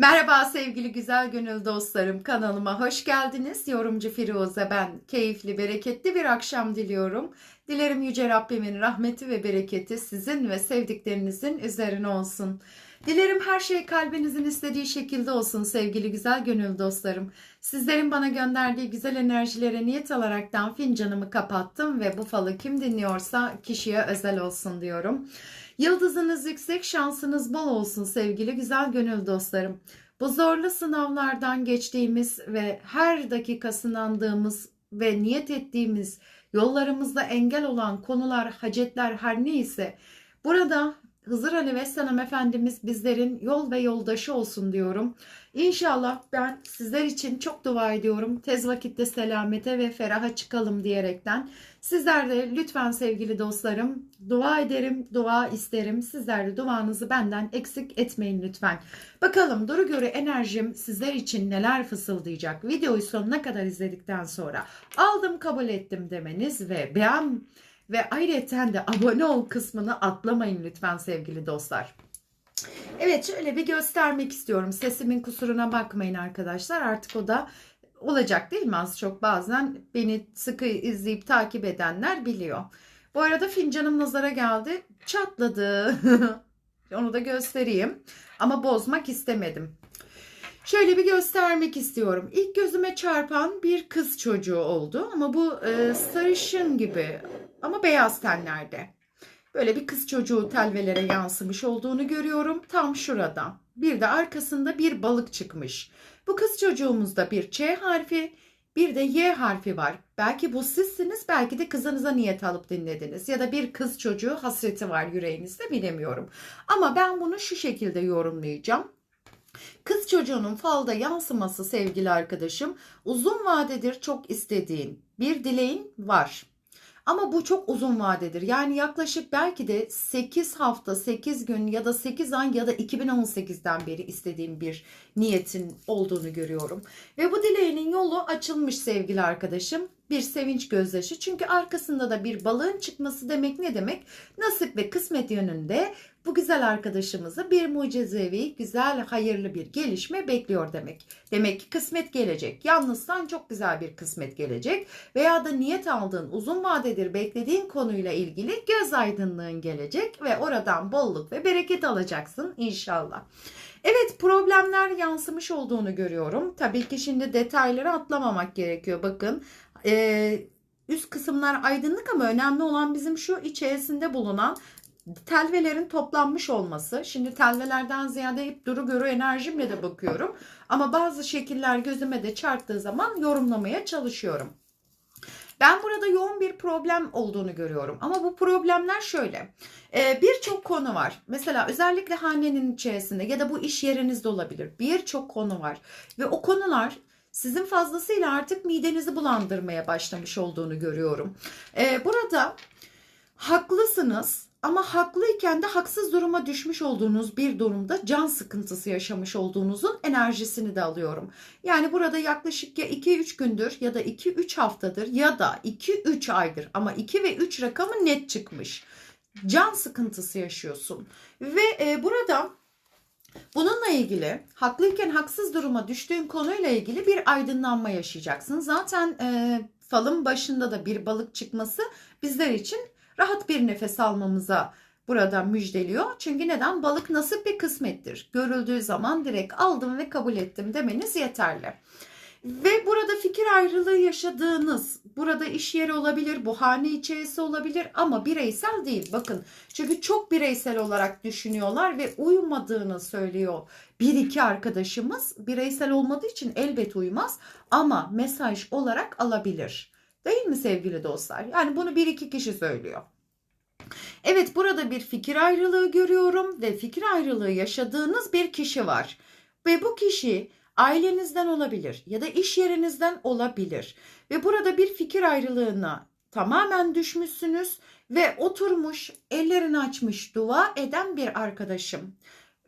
Merhaba sevgili güzel gönül dostlarım kanalıma hoş geldiniz. Yorumcu Firuze ben. Keyifli, bereketli bir akşam diliyorum. Dilerim Yüce Rabbimin rahmeti ve bereketi sizin ve sevdiklerinizin üzerine olsun. Dilerim her şey kalbinizin istediği şekilde olsun sevgili güzel gönül dostlarım. Sizlerin bana gönderdiği güzel enerjilere niyet alaraktan fincanımı kapattım ve bu falı kim dinliyorsa kişiye özel olsun diyorum. Yıldızınız yüksek, şansınız bol olsun sevgili güzel gönül dostlarım. Bu zorlu sınavlardan geçtiğimiz ve her dakika sınandığımız ve niyet ettiğimiz yollarımızda engel olan konular, hacetler her neyse burada Hızır Ali Vesselam Efendimiz bizlerin yol ve yoldaşı olsun diyorum. İnşallah ben sizler için çok dua ediyorum. Tez vakitte selamete ve feraha çıkalım diyerekten. Sizler de lütfen sevgili dostlarım dua ederim, dua isterim. Sizler de duanızı benden eksik etmeyin lütfen. Bakalım Duru Göre enerjim sizler için neler fısıldayacak. Videoyu sonuna kadar izledikten sonra aldım kabul ettim demeniz ve beğen ve ayrıca de abone ol kısmını atlamayın lütfen sevgili dostlar. Evet şöyle bir göstermek istiyorum. Sesimin kusuruna bakmayın arkadaşlar. Artık o da olacak değil mi az çok bazen beni sıkı izleyip takip edenler biliyor. Bu arada fincanım nazara geldi. Çatladı. Onu da göstereyim. Ama bozmak istemedim. Şöyle bir göstermek istiyorum. İlk gözüme çarpan bir kız çocuğu oldu ama bu e, sarışın gibi ama beyaz tenlerde. Böyle bir kız çocuğu telvelere yansımış olduğunu görüyorum tam şurada. Bir de arkasında bir balık çıkmış. Bu kız çocuğumuzda bir Ç harfi, bir de Y harfi var. Belki bu sizsiniz, belki de kızınıza niyet alıp dinlediniz. Ya da bir kız çocuğu hasreti var yüreğinizde bilemiyorum. Ama ben bunu şu şekilde yorumlayacağım. Kız çocuğunun falda yansıması sevgili arkadaşım uzun vadedir çok istediğin bir dileğin var. Ama bu çok uzun vadedir. Yani yaklaşık belki de 8 hafta, 8 gün ya da 8 ay ya da 2018'den beri istediğim bir niyetin olduğunu görüyorum. Ve bu dileğinin yolu açılmış sevgili arkadaşım. Bir sevinç gözyaşı. Çünkü arkasında da bir balığın çıkması demek ne demek? Nasip ve kısmet yönünde bu güzel arkadaşımızı bir mucizevi, güzel, hayırlı bir gelişme bekliyor demek. Demek ki kısmet gelecek. Yalnızsan çok güzel bir kısmet gelecek. Veya da niyet aldığın, uzun vadedir beklediğin konuyla ilgili göz aydınlığın gelecek ve oradan bolluk ve bereket alacaksın inşallah. Evet problemler yansımış olduğunu görüyorum. Tabii ki şimdi detayları atlamamak gerekiyor. Bakın e, üst kısımlar aydınlık ama önemli olan bizim şu içerisinde bulunan telvelerin toplanmış olması. Şimdi telvelerden ziyade hep duru görü enerjimle de bakıyorum. Ama bazı şekiller gözüme de çarptığı zaman yorumlamaya çalışıyorum. Ben burada yoğun bir problem olduğunu görüyorum. Ama bu problemler şöyle. Ee, Birçok konu var. Mesela özellikle hanenin içerisinde ya da bu iş yerinizde olabilir. Birçok konu var. Ve o konular sizin fazlasıyla artık midenizi bulandırmaya başlamış olduğunu görüyorum. Ee, burada haklısınız ama haklıyken de haksız duruma düşmüş olduğunuz bir durumda can sıkıntısı yaşamış olduğunuzun enerjisini de alıyorum. Yani burada yaklaşık ya 2-3 gündür ya da 2-3 haftadır ya da 2-3 aydır ama 2 ve 3 rakamı net çıkmış. Can sıkıntısı yaşıyorsun. Ve e, burada Bununla ilgili haklıyken haksız duruma düştüğün konuyla ilgili bir aydınlanma yaşayacaksın. Zaten e, falın başında da bir balık çıkması bizler için rahat bir nefes almamıza burada müjdeliyor. Çünkü neden? Balık nasip bir kısmettir. Görüldüğü zaman direkt aldım ve kabul ettim demeniz yeterli. Ve burada fikir ayrılığı yaşadığınız, burada iş yeri olabilir, bu hane içerisi olabilir ama bireysel değil. Bakın çünkü çok bireysel olarak düşünüyorlar ve uymadığını söylüyor bir iki arkadaşımız. Bireysel olmadığı için elbet uymaz ama mesaj olarak alabilir. Değil mi sevgili dostlar? Yani bunu bir iki kişi söylüyor. Evet burada bir fikir ayrılığı görüyorum ve fikir ayrılığı yaşadığınız bir kişi var. Ve bu kişi ailenizden olabilir ya da iş yerinizden olabilir. Ve burada bir fikir ayrılığına tamamen düşmüşsünüz ve oturmuş, ellerini açmış dua eden bir arkadaşım.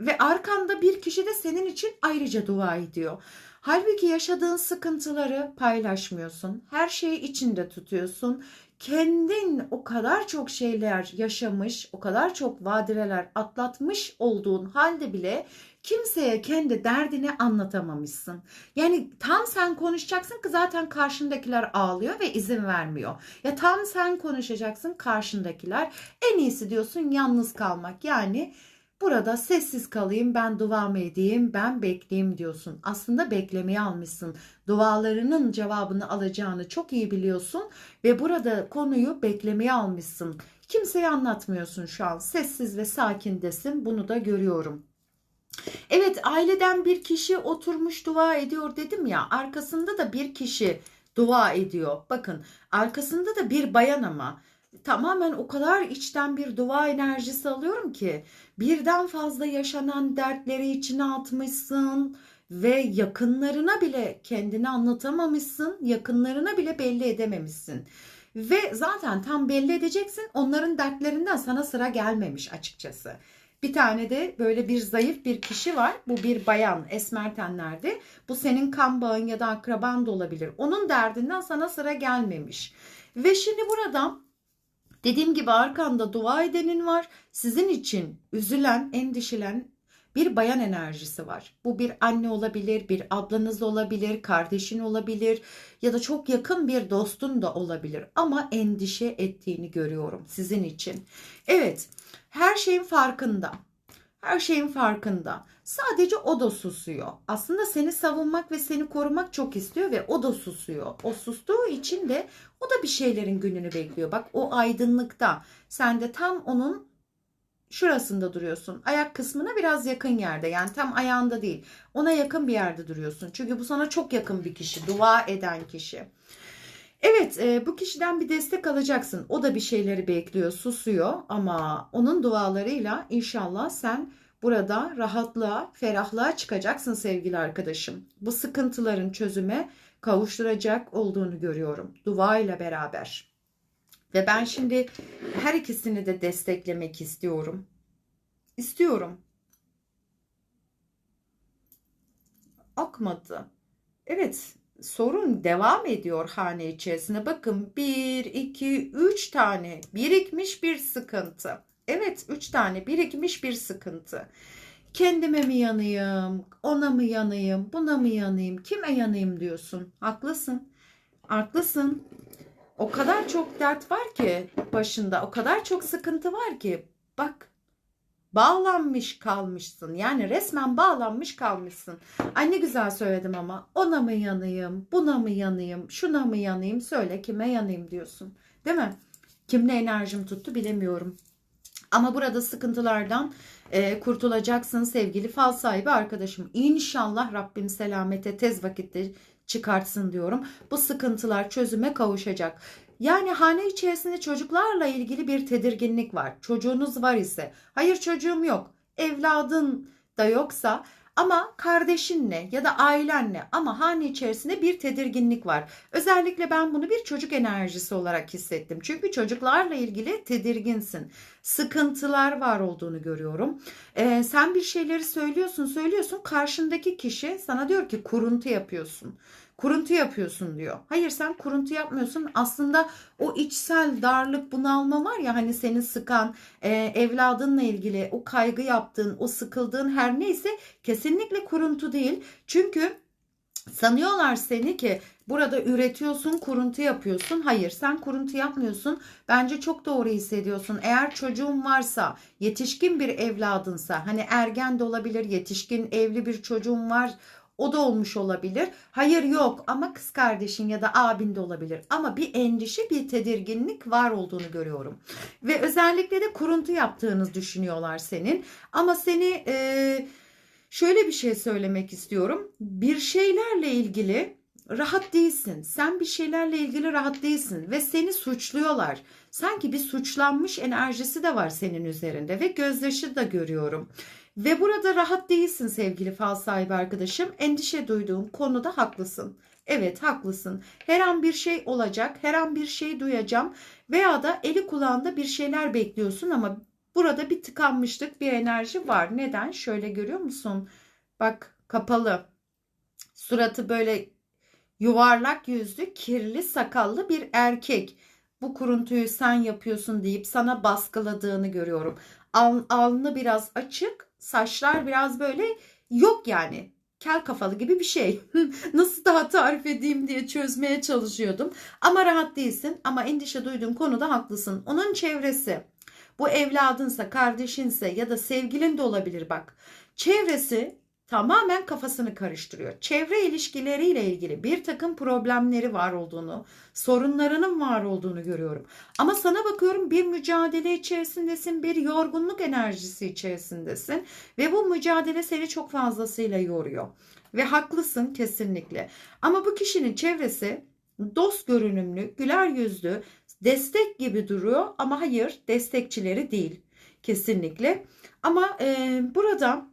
Ve arkanda bir kişi de senin için ayrıca dua ediyor. Halbuki yaşadığın sıkıntıları paylaşmıyorsun. Her şeyi içinde tutuyorsun. Kendin o kadar çok şeyler yaşamış, o kadar çok vadireler atlatmış olduğun halde bile kimseye kendi derdini anlatamamışsın. Yani tam sen konuşacaksın ki zaten karşındakiler ağlıyor ve izin vermiyor. Ya tam sen konuşacaksın karşındakiler en iyisi diyorsun yalnız kalmak. Yani Burada sessiz kalayım, ben duamı edeyim, ben bekleyeyim diyorsun. Aslında beklemeye almışsın. Dualarının cevabını alacağını çok iyi biliyorsun ve burada konuyu beklemeye almışsın. Kimseye anlatmıyorsun şu an. Sessiz ve sakindesin. Bunu da görüyorum. Evet, aileden bir kişi oturmuş dua ediyor dedim ya. Arkasında da bir kişi dua ediyor. Bakın, arkasında da bir bayan ama tamamen o kadar içten bir dua enerjisi alıyorum ki birden fazla yaşanan dertleri içine atmışsın ve yakınlarına bile kendini anlatamamışsın, yakınlarına bile belli edememişsin. Ve zaten tam belli edeceksin onların dertlerinden sana sıra gelmemiş açıkçası. Bir tane de böyle bir zayıf bir kişi var. Bu bir bayan esmer tenlerde. Bu senin kan bağın ya da akraban da olabilir. Onun derdinden sana sıra gelmemiş. Ve şimdi buradan Dediğim gibi arkanda dua edenin var. Sizin için üzülen, endişelen bir bayan enerjisi var. Bu bir anne olabilir, bir ablanız olabilir, kardeşin olabilir ya da çok yakın bir dostun da olabilir. Ama endişe ettiğini görüyorum sizin için. Evet, her şeyin farkında. Her şeyin farkında. Sadece o da susuyor. Aslında seni savunmak ve seni korumak çok istiyor ve o da susuyor. O sustuğu için de o da bir şeylerin gününü bekliyor. Bak o aydınlıkta. Sen de tam onun şurasında duruyorsun. Ayak kısmına biraz yakın yerde. Yani tam ayağında değil. Ona yakın bir yerde duruyorsun. Çünkü bu sana çok yakın bir kişi. Dua eden kişi. Evet e, bu kişiden bir destek alacaksın. O da bir şeyleri bekliyor, susuyor ama onun dualarıyla inşallah sen burada rahatlığa, ferahlığa çıkacaksın sevgili arkadaşım. Bu sıkıntıların çözüme kavuşturacak olduğunu görüyorum dua ile beraber. Ve ben şimdi her ikisini de desteklemek istiyorum. İstiyorum. Akmadı. Evet, sorun devam ediyor hane içerisinde. Bakın 1, 2, 3 tane birikmiş bir sıkıntı. Evet 3 tane birikmiş bir sıkıntı. Kendime mi yanayım, ona mı yanayım, buna mı yanayım, kime yanayım diyorsun. Haklısın. Haklısın. O kadar çok dert var ki başında, o kadar çok sıkıntı var ki. Bak bağlanmış kalmışsın. Yani resmen bağlanmış kalmışsın. Ay ne güzel söyledim ama ona mı yanayım, buna mı yanayım, şuna mı yanayım, söyle kime yanayım diyorsun. Değil mi? Kimle enerjim tuttu bilemiyorum. Ama burada sıkıntılardan e, kurtulacaksın sevgili fal sahibi arkadaşım. İnşallah Rabbim selamete tez vakitte çıkartsın diyorum. Bu sıkıntılar çözüme kavuşacak. Yani hane içerisinde çocuklarla ilgili bir tedirginlik var. Çocuğunuz var ise, hayır çocuğum yok, evladın da yoksa ama kardeşinle ya da ailenle ama hane içerisinde bir tedirginlik var. Özellikle ben bunu bir çocuk enerjisi olarak hissettim. Çünkü çocuklarla ilgili tedirginsin. Sıkıntılar var olduğunu görüyorum. Ee, sen bir şeyleri söylüyorsun söylüyorsun karşındaki kişi sana diyor ki kuruntu yapıyorsun kuruntu yapıyorsun diyor. Hayır sen kuruntu yapmıyorsun. Aslında o içsel darlık bunalma var ya hani seni sıkan e, evladınla ilgili o kaygı yaptığın o sıkıldığın her neyse kesinlikle kuruntu değil. Çünkü sanıyorlar seni ki burada üretiyorsun, kuruntu yapıyorsun. Hayır, sen kuruntu yapmıyorsun. Bence çok doğru hissediyorsun. Eğer çocuğun varsa, yetişkin bir evladınsa, hani ergen de olabilir, yetişkin evli bir çocuğun var o da olmuş olabilir. Hayır yok ama kız kardeşin ya da abin de olabilir. Ama bir endişe, bir tedirginlik var olduğunu görüyorum. Ve özellikle de kuruntu yaptığınız düşünüyorlar senin. Ama seni e, şöyle bir şey söylemek istiyorum. Bir şeylerle ilgili rahat değilsin. Sen bir şeylerle ilgili rahat değilsin ve seni suçluyorlar. Sanki bir suçlanmış enerjisi de var senin üzerinde ve gözyaşı da görüyorum. Ve burada rahat değilsin sevgili fal sahibi arkadaşım. Endişe duyduğum konuda haklısın. Evet haklısın. Her an bir şey olacak, her an bir şey duyacağım veya da eli kulağında bir şeyler bekliyorsun ama burada bir tıkanmışlık, bir enerji var. Neden? Şöyle görüyor musun? Bak kapalı. Suratı böyle yuvarlak yüzlü, kirli, sakallı bir erkek. Bu kuruntuyu sen yapıyorsun deyip sana baskıladığını görüyorum. Al, alnı biraz açık saçlar biraz böyle yok yani. Kel kafalı gibi bir şey. Nasıl daha tarif edeyim diye çözmeye çalışıyordum. Ama rahat değilsin ama endişe duyduğun konuda haklısın. Onun çevresi bu evladınsa, kardeşinse ya da sevgilin de olabilir bak. Çevresi tamamen kafasını karıştırıyor. Çevre ilişkileriyle ilgili bir takım problemleri var olduğunu, sorunlarının var olduğunu görüyorum. Ama sana bakıyorum bir mücadele içerisindesin, bir yorgunluk enerjisi içerisindesin ve bu mücadele seni çok fazlasıyla yoruyor. Ve haklısın kesinlikle. Ama bu kişinin çevresi dost görünümlü, güler yüzlü, destek gibi duruyor ama hayır destekçileri değil kesinlikle. Ama e, burada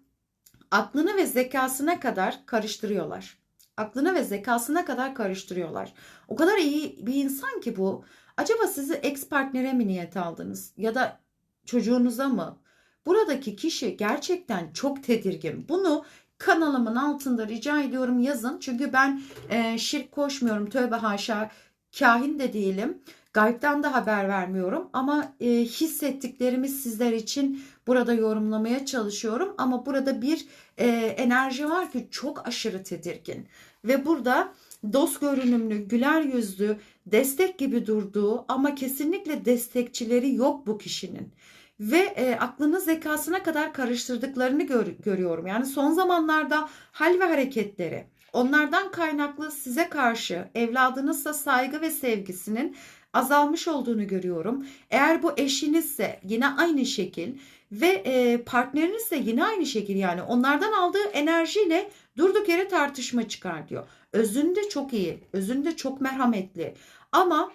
aklını ve zekasına kadar karıştırıyorlar. Aklını ve zekasına kadar karıştırıyorlar. O kadar iyi bir insan ki bu. Acaba sizi ex partnere mi niyet aldınız ya da çocuğunuza mı? Buradaki kişi gerçekten çok tedirgin. Bunu kanalımın altında rica ediyorum yazın. Çünkü ben e, şirk koşmuyorum. Tövbe haşa kahin de değilim. Gaybden de haber vermiyorum ama e, hissettiklerimi sizler için burada yorumlamaya çalışıyorum. Ama burada bir e, enerji var ki çok aşırı tedirgin ve burada dost görünümlü, güler yüzlü, destek gibi durduğu ama kesinlikle destekçileri yok bu kişinin ve e, aklını zekasına kadar karıştırdıklarını gör, görüyorum. Yani son zamanlarda hal ve hareketleri onlardan kaynaklı size karşı evladınızsa saygı ve sevgisinin azalmış olduğunu görüyorum. Eğer bu eşinizse yine aynı şekil ve e, partnerinizse yine aynı şekil yani onlardan aldığı enerjiyle durduk yere tartışma çıkartıyor. Özünde çok iyi, özünde çok merhametli ama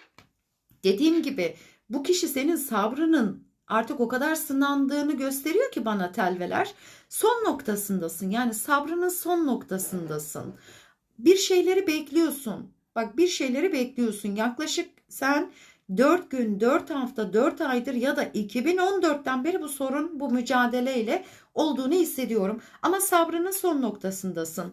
dediğim gibi bu kişi senin sabrının artık o kadar sınandığını gösteriyor ki bana telveler. Son noktasındasın yani sabrının son noktasındasın. Bir şeyleri bekliyorsun. Bak bir şeyleri bekliyorsun. Yaklaşık sen 4 gün, 4 hafta, 4 aydır ya da 2014'ten beri bu sorun, bu mücadeleyle olduğunu hissediyorum. Ama sabrının son noktasındasın.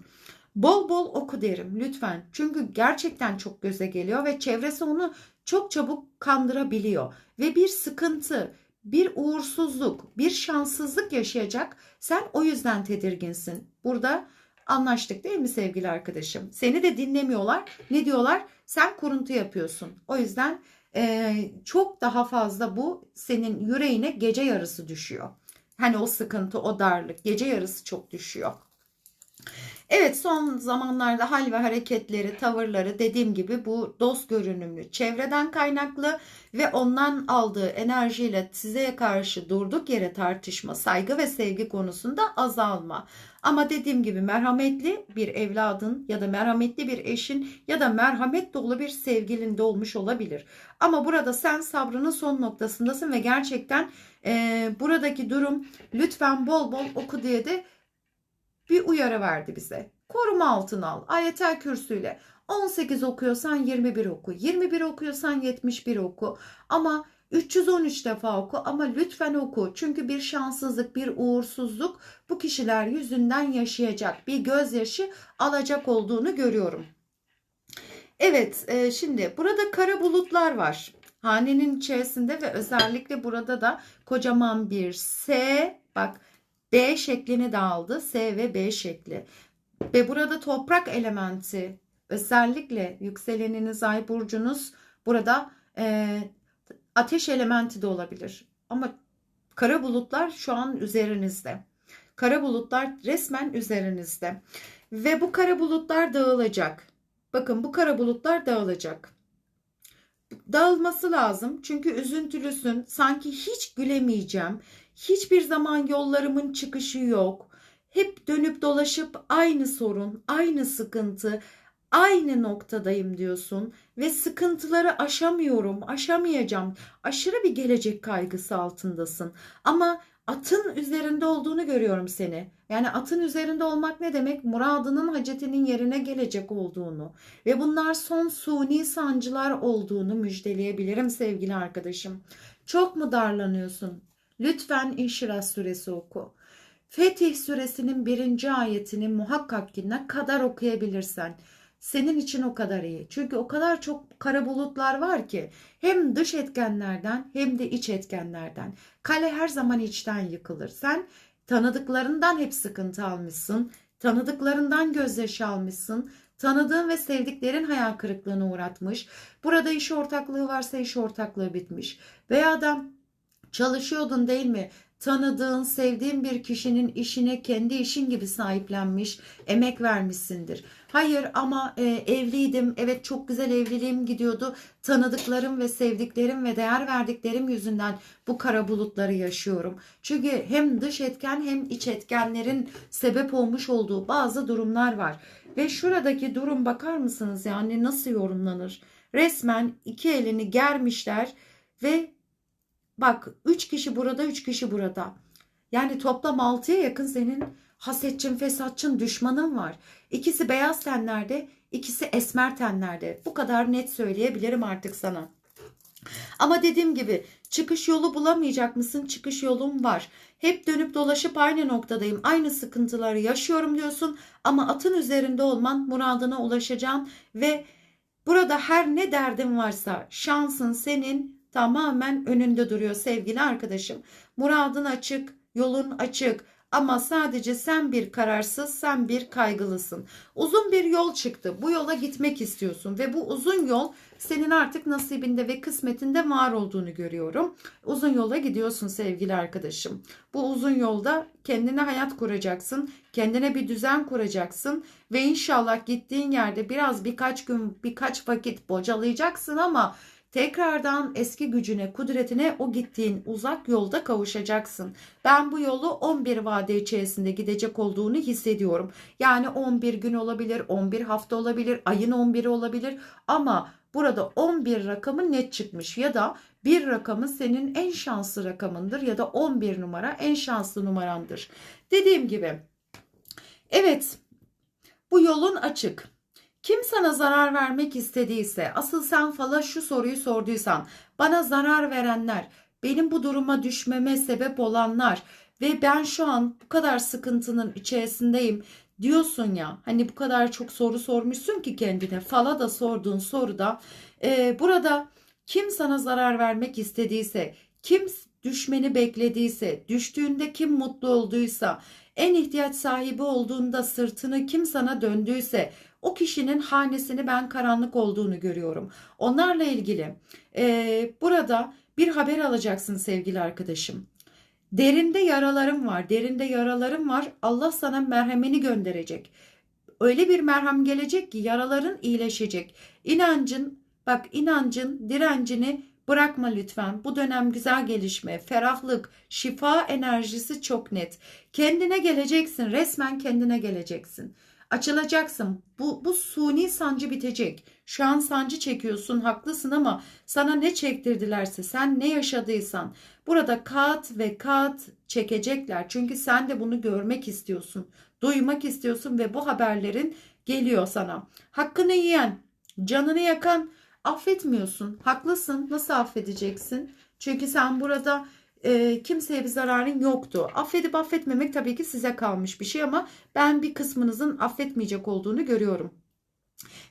Bol bol oku derim lütfen. Çünkü gerçekten çok göze geliyor ve çevresi onu çok çabuk kandırabiliyor. Ve bir sıkıntı, bir uğursuzluk, bir şanssızlık yaşayacak. Sen o yüzden tedirginsin. Burada anlaştık değil mi sevgili arkadaşım? Seni de dinlemiyorlar. Ne diyorlar? Sen kuruntu yapıyorsun. O yüzden e, çok daha fazla bu senin yüreğine gece yarısı düşüyor. Hani o sıkıntı, o darlık gece yarısı çok düşüyor. Evet son zamanlarda hal ve hareketleri, tavırları dediğim gibi bu dost görünümlü çevreden kaynaklı ve ondan aldığı enerjiyle size karşı durduk yere tartışma, saygı ve sevgi konusunda azalma. Ama dediğim gibi merhametli bir evladın ya da merhametli bir eşin ya da merhamet dolu bir sevgilin de olmuş olabilir. Ama burada sen sabrının son noktasındasın ve gerçekten e, buradaki durum lütfen bol bol oku diye de bir uyarı verdi bize. Koruma altına al. Ayetel kürsüyle 18 okuyorsan 21 oku. 21 okuyorsan 71 oku. Ama 313 defa oku ama lütfen oku. Çünkü bir şanssızlık, bir uğursuzluk bu kişiler yüzünden yaşayacak. Bir gözyaşı alacak olduğunu görüyorum. Evet, e, şimdi burada kara bulutlar var. Hanenin içerisinde ve özellikle burada da kocaman bir S, bak B şeklini de aldı. S ve B şekli. Ve burada toprak elementi özellikle yükseleniniz ay burcunuz burada e, ateş elementi de olabilir. Ama kara bulutlar şu an üzerinizde. Kara bulutlar resmen üzerinizde. Ve bu kara bulutlar dağılacak. Bakın bu kara bulutlar dağılacak. Dağılması lazım. Çünkü üzüntülüsün. Sanki hiç gülemeyeceğim. Hiçbir zaman yollarımın çıkışı yok. Hep dönüp dolaşıp aynı sorun, aynı sıkıntı, aynı noktadayım diyorsun ve sıkıntıları aşamıyorum, aşamayacağım. Aşırı bir gelecek kaygısı altındasın. Ama atın üzerinde olduğunu görüyorum seni. Yani atın üzerinde olmak ne demek? Muradının hacetinin yerine gelecek olduğunu ve bunlar son suni sancılar olduğunu müjdeleyebilirim sevgili arkadaşım. Çok mu darlanıyorsun? Lütfen İnşirah suresi oku. Fetih suresinin birinci ayetini muhakkak ki ne kadar okuyabilirsen senin için o kadar iyi. Çünkü o kadar çok kara bulutlar var ki hem dış etkenlerden hem de iç etkenlerden. Kale her zaman içten yıkılır. Sen Tanıdıklarından hep sıkıntı almışsın. Tanıdıklarından gözyaşı almışsın. Tanıdığın ve sevdiklerin hayal kırıklığına uğratmış. Burada iş ortaklığı varsa iş ortaklığı bitmiş. Veya da çalışıyordun değil mi? Tanıdığın, sevdiğin bir kişinin işine kendi işin gibi sahiplenmiş, emek vermişsindir. Hayır ama e, evliydim, evet çok güzel evliliğim gidiyordu. Tanıdıklarım ve sevdiklerim ve değer verdiklerim yüzünden bu kara bulutları yaşıyorum. Çünkü hem dış etken hem iç etkenlerin sebep olmuş olduğu bazı durumlar var. Ve şuradaki durum bakar mısınız yani nasıl yorumlanır? Resmen iki elini germişler ve bak üç kişi burada üç kişi burada. Yani toplam altıya yakın senin hasetçin, fesatçın, düşmanın var. İkisi beyaz tenlerde, ikisi esmer tenlerde. Bu kadar net söyleyebilirim artık sana. Ama dediğim gibi çıkış yolu bulamayacak mısın? Çıkış yolum var. Hep dönüp dolaşıp aynı noktadayım. Aynı sıkıntıları yaşıyorum diyorsun ama atın üzerinde olman muradına ulaşacaksın ve burada her ne derdin varsa şansın senin tamamen önünde duruyor sevgili arkadaşım. Muradın açık, yolun açık. Ama sadece sen bir kararsız, sen bir kaygılısın. Uzun bir yol çıktı. Bu yola gitmek istiyorsun ve bu uzun yol senin artık nasibinde ve kısmetinde var olduğunu görüyorum. Uzun yola gidiyorsun sevgili arkadaşım. Bu uzun yolda kendine hayat kuracaksın, kendine bir düzen kuracaksın ve inşallah gittiğin yerde biraz birkaç gün, birkaç vakit bocalayacaksın ama tekrardan eski gücüne, kudretine o gittiğin uzak yolda kavuşacaksın. Ben bu yolu 11 vade içerisinde gidecek olduğunu hissediyorum. Yani 11 gün olabilir, 11 hafta olabilir, ayın 11'i olabilir ama burada 11 rakamı net çıkmış ya da bir rakamı senin en şanslı rakamındır ya da 11 numara en şanslı numarandır. Dediğim gibi evet bu yolun açık. Kim sana zarar vermek istediyse, asıl sen fala şu soruyu sorduysan, bana zarar verenler, benim bu duruma düşmeme sebep olanlar ve ben şu an bu kadar sıkıntının içerisindeyim diyorsun ya, hani bu kadar çok soru sormuşsun ki kendine, fala da sorduğun soruda, e, burada kim sana zarar vermek istediyse, kim düşmeni beklediyse, düştüğünde kim mutlu olduysa, en ihtiyaç sahibi olduğunda sırtını kim sana döndüyse, o kişinin hanesini ben karanlık olduğunu görüyorum. Onlarla ilgili e, burada bir haber alacaksın sevgili arkadaşım. Derinde yaralarım var, derinde yaralarım var. Allah sana merhemini gönderecek. Öyle bir merhem gelecek ki yaraların iyileşecek. İnancın, bak inancın direncini bırakma lütfen. Bu dönem güzel gelişme, ferahlık, şifa enerjisi çok net. Kendine geleceksin, resmen kendine geleceksin. Açılacaksın. Bu, bu suni sancı bitecek. Şu an sancı çekiyorsun haklısın ama sana ne çektirdilerse sen ne yaşadıysan burada kat ve kat çekecekler. Çünkü sen de bunu görmek istiyorsun. Duymak istiyorsun ve bu haberlerin geliyor sana. Hakkını yiyen, canını yakan affetmiyorsun. Haklısın. Nasıl affedeceksin? Çünkü sen burada e, kimseye bir zararın yoktu. Affedip affetmemek tabii ki size kalmış bir şey ama ben bir kısmınızın affetmeyecek olduğunu görüyorum.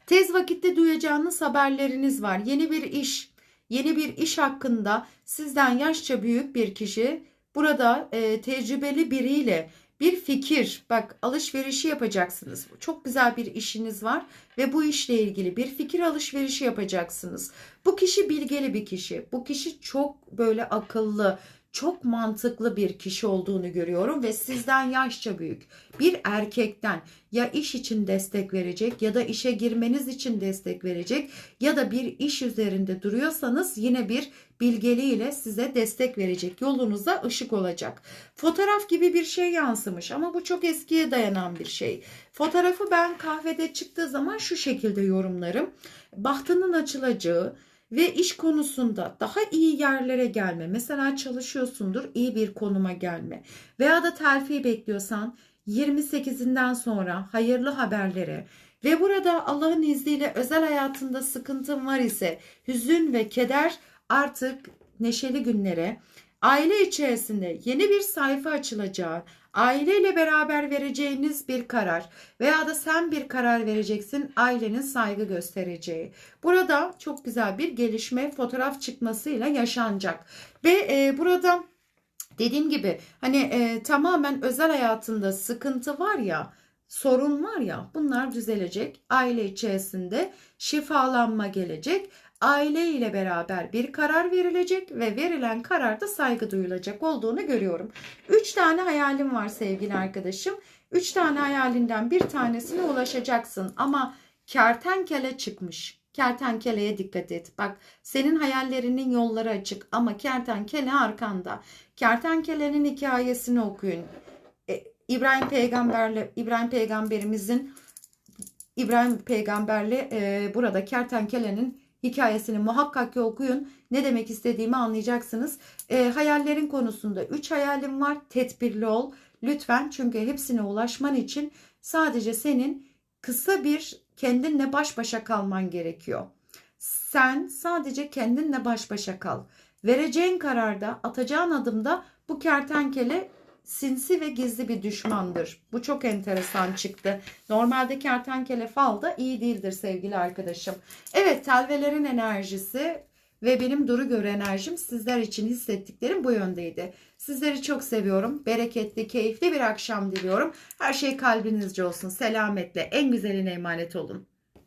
Tez vakitte duyacağınız haberleriniz var. Yeni bir iş, yeni bir iş hakkında sizden yaşça büyük bir kişi burada e, tecrübeli biriyle bir fikir, bak alışverişi yapacaksınız. Çok güzel bir işiniz var ve bu işle ilgili bir fikir alışverişi yapacaksınız. Bu kişi bilgeli bir kişi. Bu kişi çok böyle akıllı, çok mantıklı bir kişi olduğunu görüyorum ve sizden yaşça büyük bir erkekten ya iş için destek verecek ya da işe girmeniz için destek verecek ya da bir iş üzerinde duruyorsanız yine bir bilgeliğiyle size destek verecek. Yolunuza ışık olacak. Fotoğraf gibi bir şey yansımış ama bu çok eskiye dayanan bir şey. Fotoğrafı ben kahvede çıktığı zaman şu şekilde yorumlarım. Bahtının açılacağı, ve iş konusunda daha iyi yerlere gelme. Mesela çalışıyorsundur iyi bir konuma gelme veya da terfi bekliyorsan 28'inden sonra hayırlı haberlere ve burada Allah'ın izniyle özel hayatında sıkıntın var ise hüzün ve keder artık neşeli günlere aile içerisinde yeni bir sayfa açılacağı, aileyle beraber vereceğiniz bir karar veya da sen bir karar vereceksin ailenin saygı göstereceği. Burada çok güzel bir gelişme fotoğraf çıkmasıyla yaşanacak ve e, burada Dediğim gibi hani e, tamamen özel hayatında sıkıntı var ya, sorun var ya bunlar düzelecek. Aile içerisinde şifalanma gelecek. Aile ile beraber bir karar verilecek ve verilen kararda saygı duyulacak olduğunu görüyorum. Üç tane hayalim var sevgili arkadaşım. Üç tane hayalinden bir tanesine ulaşacaksın ama kertenkele çıkmış. Kertenkeleye dikkat et. Bak senin hayallerinin yolları açık ama kertenkele arkanda. Kertenkelenin hikayesini okuyun. E, İbrahim peygamberle İbrahim peygamberimizin İbrahim peygamberle e, burada kertenkelenin hikayesini muhakkak ki okuyun. Ne demek istediğimi anlayacaksınız. E, hayallerin konusunda 3 hayalim var. Tedbirli ol. Lütfen çünkü hepsine ulaşman için sadece senin kısa bir kendinle baş başa kalman gerekiyor. Sen sadece kendinle baş başa kal. Vereceğin kararda, atacağın adımda bu kertenkele sinsi ve gizli bir düşmandır. Bu çok enteresan çıktı. Normalde kertenkele falda iyi değildir sevgili arkadaşım. Evet telvelerin enerjisi ve benim duru göre enerjim sizler için hissettiklerim bu yöndeydi. Sizleri çok seviyorum. Bereketli, keyifli bir akşam diliyorum. Her şey kalbinizce olsun. Selametle, en güzeline emanet olun.